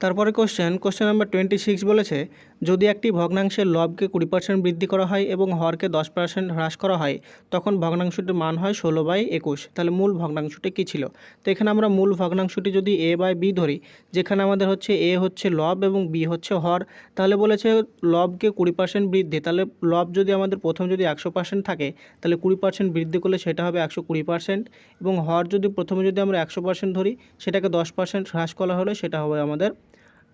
তারপরে question question number twenty six বলেছে, যদি একটি ভগ্নাংশের লবকে কুড়ি পার্সেন্ট বৃদ্ধি করা হয় এবং হরকে দশ পার্সেন্ট হ্রাস করা হয়, তখন ভগ্নাংশটির মান হয় ষোলো বাই একুশ। তাহলে মূল ভগ্নাংশটি কী ছিল? তো এখানে আমরা মূল ভগ্নাংশটি যদি এ বাই বি ধরি, যেখানে আমাদের হচ্ছে এ হচ্ছে লব এবং বি হচ্ছে হর, তাহলে বলেছে লবকে কুড়ি পার্সেন্ট বৃদ্ধি, তাহলে লব যদি আমাদের প্রথম যদি একশো পার্সেন্ট থাকে, তাহলে কুড়ি পার্সেন্ট বৃদ্ধি করলে সেটা হবে একশো কুড়ি পার্সেন্ট এবং হর যদি প্রথমে যদি আমরা একশো পার্সেন্ট ধরি, সেটাকে দশ পার্সেন্ট হ্রাস করা হলে সেটা হবে আমাদের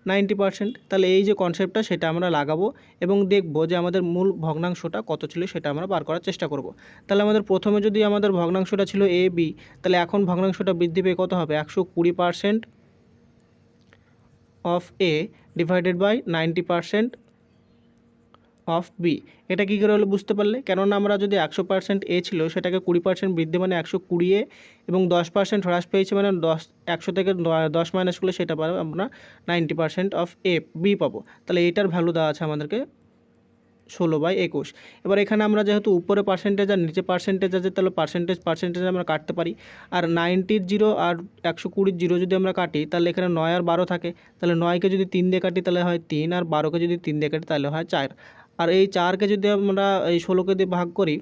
নাইনটি পার্সেন্ট। তাহলে এই যে কনসেপ্টটা সেটা আমরা লাগাবো এবং দেখব যে আমাদের মূল ভগ্নাংশটা কত ছিল সেটা আমরা বার করার চেষ্টা করব। তাহলে আমাদের প্রথমে যদি আমাদের ভগ্নাংশটা ছিল এ বি তাহলে এখন ভগ্নাংশটা বৃদ্ধি পেয়ে কত হবে? একশো কুড়ি percent of A divided by ninety percent of B. এটা কী করে হলো বুঝতে পারলে? কেননা আমরা যদি একশো পার্সেন্ট এ ছিল, সেটাকে কুড়ি পার্সেন্ট বৃদ্ধি মানে একশো কুড়ি এ এবং দশ পার্সেন্ট হ্রাস পেয়েছে মানে দশ, একশো থেকে দশ মাইনাস করলে সেটা পাবো আমরা ninety percent of A B পাবো। তাহলে এটার ভ্যালু দেওয়া আছে আমাদেরকে ষোলো বাই একুশ। এবার এখানে আমরা যেহেতু উপরে পার্সেন্টেজ আর নিচে পার্সেন্টেজ আছে, তাহলে পার্সেন্টেজ পার্সেন্টেজ আমরা কাটতে পারি। আর নাইনটির জিরো আর একশো কুড়ির জিরো যদি আমরা কাটি, তাহলে এখানে নয় আর বারো থাকে। তাহলে নয়কে যদি তিন দিয়ে কাটি, তাহলে হয় তিন। আর বারোকে যদি তিন দিয়ে কাটি, তাহলে হয় চার। আর এই চারকে যদি আমরা এই ষোলোকে দিয়ে ভাগ করি,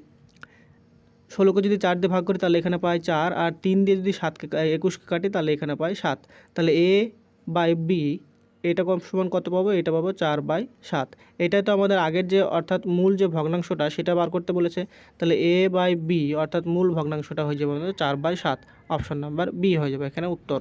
ষোলোকে যদি চার দিয়ে ভাগ করি, তাহলে এখানে পাই চার, আর তিন দিয়ে যদি সাতকে একুশকে কাটি, তাহলে এখানে পাই সাত। তাহলে এ বাই বি, এটা কম সমান কত পাবো? এটা পাবো চার বাই সাত। এটাই তো আমাদের আগের যে, অর্থাৎ মূল যে ভগ্নাংশটা, সেটা বার করতে বলেছে। তাহলে এ বাই বি, অর্থাৎ মূল ভগ্নাংশটা হয়ে যাবে আমাদের চার বাই সাত। অপশন নাম্বার বি হয়ে যাবে এখানে উত্তর।